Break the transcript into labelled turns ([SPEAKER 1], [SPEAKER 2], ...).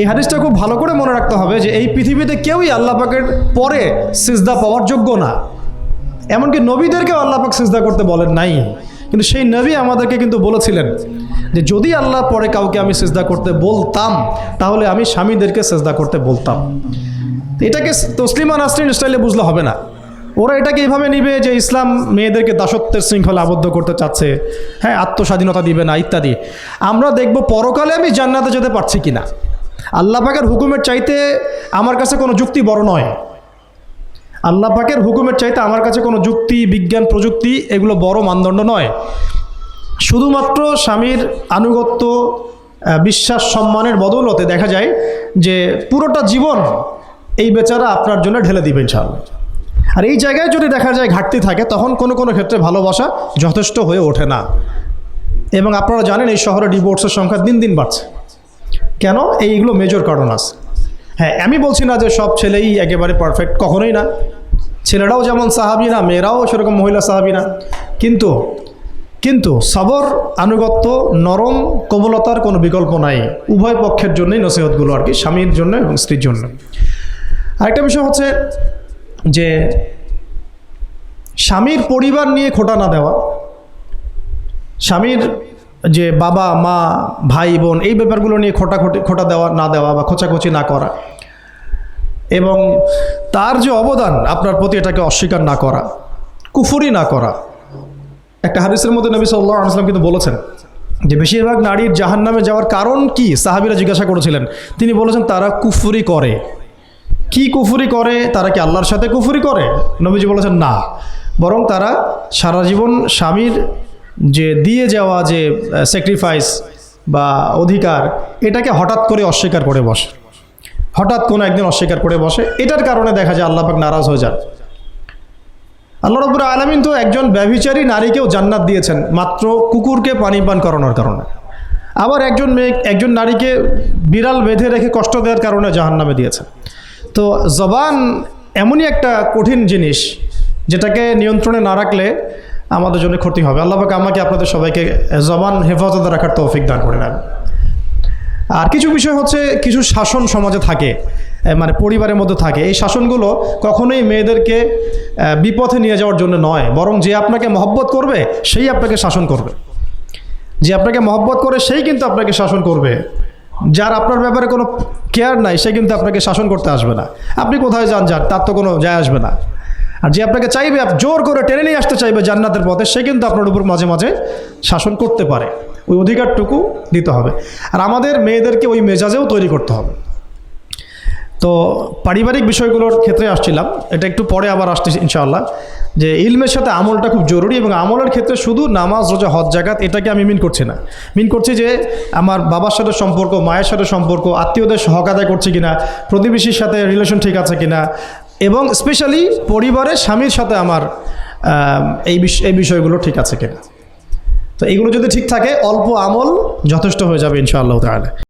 [SPEAKER 1] এই হাদিসটা খুব ভালো করে মনে রাখতে হবে যে এই পৃথিবীতে কেউই আল্লাহ পাকের পরে সিজদা পাওয়ার যোগ্য না। এমনকি নবীদেরকেও আল্লাহ পাক সিজদা করতে বলেন নাই। কিন্তু সেই নবী আমাদেরকে কিন্তু বলেছিলেন যে যদি আল্লাহ পরে কাউকে আমি সিজদা করতে বলতাম, তাহলে আমি স্বামীদেরকে সিজদা করতে বলতাম। এটাকে তসলিমা নাসরিন স্টাইলে বুঝলে হবে না। ওরা এটাকে এইভাবে নিবে যে ইসলাম মেয়েদেরকে দাসত্বের শৃঙ্খলা আবদ্ধ করতে চাচ্ছে হ্যাঁ আত্মস্বাধীনতা দিবে না, ইত্যাদি। আমরা দেখব পরকালে আমি জান্নাতে যেতে পারছি কিনা। আল্লাহ পাকের হুকুমের চাইতে আমার কাছে কোনো যুক্তি বড় নয়। আল্লাহ পাকের হুকুমের চাইতে আমার কাছে কোনো যুক্তি, বিজ্ঞান, প্রযুক্তি এগুলো বড় মানদণ্ড নয়। শুধুমাত্র স্বামীর আনুগত্য বিশ্বাস, সম্মানের বদৌলতে দেখা যায় যে পুরোটা জীবন এই বেচারা আপনার জন্য ঢেলে দিবে ইনশাআল্লাহ। আর এই জায়গায় যদি দেখা যায় ঘাটতি থাকে, তখন কোনো কোনো ক্ষেত্রে ভালোবাসা যথেষ্ট হয়ে ওঠে না। এবং আপনারা জানেন এই শহরে ডিভোর্সের সংখ্যা দিন দিন বাড়ছে। কেন? এইগুলো মেজর কারণ আছে। হ্যাঁ আমি বলছি না যে সব ছেলেই একেবারে পারফেক্ট কখনোই না। ছেলেরাও যেমন সাহাবি না, মেয়েরাও সেরকম মহিলা সাহাবি না। কিন্তু কিন্তু সবর, আনুগত্য, নরম কোমলতার কোনো বিকল্প নাই। উভয় পক্ষের জন্যই নসিহতগুলো আর কি, স্বামীর জন্য এবং স্ত্রীর জন্য। আরেকটা বিষয় হচ্ছে যে, স্বামীর পরিবার নিয়ে খোটা না দেওয়া, স্বামীর যে বাবা, মা, ভাই, বোন, এই ব্যাপারগুলো নিয়ে খোটাখুটি খোটা দেওয়া, না দেওয়া বা খোঁচাখুচি না করা। এবং তার যে অবদান, আপনার প্রতি এটাকে অস্বীকার না করা, কুফুরি না করা। একটা হাদিসের মধ্যে নবী সাল্লাহ আসলাম কিন্তু বলেছেন যে বেশিরভাগ নারীর জাহান নামে যাওয়ার কারণ কি? সাহাবিরা জিজ্ঞাসা করেছিলেন। তিনি বলেছেন, তারা কুফুরি করে। কি কুফুরি করে? তারা কি আল্লাহর সাথে কুফুরি করে? নবীজি বলেছেন, না। বরং তারা সারা জীবন স্বামীর যে দিয়ে যাওয়া যে স্যাক্রিফাইস বা অধিকার, এটাকে হঠাৎ করে অস্বীকার করে বসে। হঠাৎ কোনো একদিন অস্বীকার করে বসে। এটার কারণে দেখা যায় আল্লাহ পাক নারাজ হয়ে যান। আল্লাহ রবুর আলমিন তো একজন ব্যভিচারী নারীকেও জান্নাত দিয়েছেন, মাত্র কুকুরকে পানি পান করানোর কারণে। আবার একজন মেয়ে, একজন নারীকে বিড়াল বেঁধে রেখে কষ্ট দেওয়ার কারণে জাহান নামে দিয়েছেন। তো জবান এমনই একটা কঠিন জিনিস, যেটাকে নিয়ন্ত্রণে না রাখলে আমাদের জন্য ক্ষতি হবে। আল্লাহফাক আমাকে, আপনাদের সবাইকে জবান, হেফাজতে রাখার তৌফিক দান করে নেন। আর কিছু বিষয় হচ্ছে, কিছু শাসন সমাজে থাকে মানে পরিবারের মধ্যে থাকে। এই শাসনগুলো কখনোই মেয়েদেরকে বিপথে নিয়ে যাওয়ার জন্য নয়। বরং যে আপনাকে মহব্বত করবে, সেই আপনাকে শাসন করবে। যে আপনাকে মহব্বত করে, সেই কিন্তু আপনাকে শাসন করবে। যার আপনার ব্যাপারে কোনো কেয়ার নাই, সে কিন্তু আপনাকে শাসন করতে আসবে না। আপনি কোথায় যান যান তার তো কোনো যায় আসবে না। আর যে আপনাকে চাইবে জোর করে টেনে নিয়ে আসতে চাইবে জান্নাতের পথে, সে কিন্তু আপনার উপর মাঝে মাঝে শাসন করতে পারে। ওই অধিকারটুকু দিতে হবে। আর আমাদের মেয়েদেরকে ওই মেজাজেও তৈরি করতে হবে। তো পারিবারিক বিষয়গুলোর ক্ষেত্রে আসছিলাম। এটা একটু পরে আবার আসছি ইনশাআল্লাহ। যে ইলমের সাথে আমলটা খুব জরুরি এবং আমলের ক্ষেত্রে শুধু নামাজ, রোজা, হজ জাগাত এটাকে আমি মিন করছি না। মিন করছি যে আমার বাবার সাথে সম্পর্ক, মায়ের সাথে সম্পর্ক, আত্মীয়দের হক আদায় করছি কিনা, প্রতিবেশীর সাথে রিলেশন ঠিক আছে কিনা এবং স্পেশালি পরিবারে স্বামীর সাথে আমার এই বিষ, এই বিষয়গুলো ঠিক আছে কিনা। তো এগুলো যদি ঠিক থাকে, অল্প আমল যথেষ্ট হয়ে যাবে ইনশাআল্লাহ তাহলে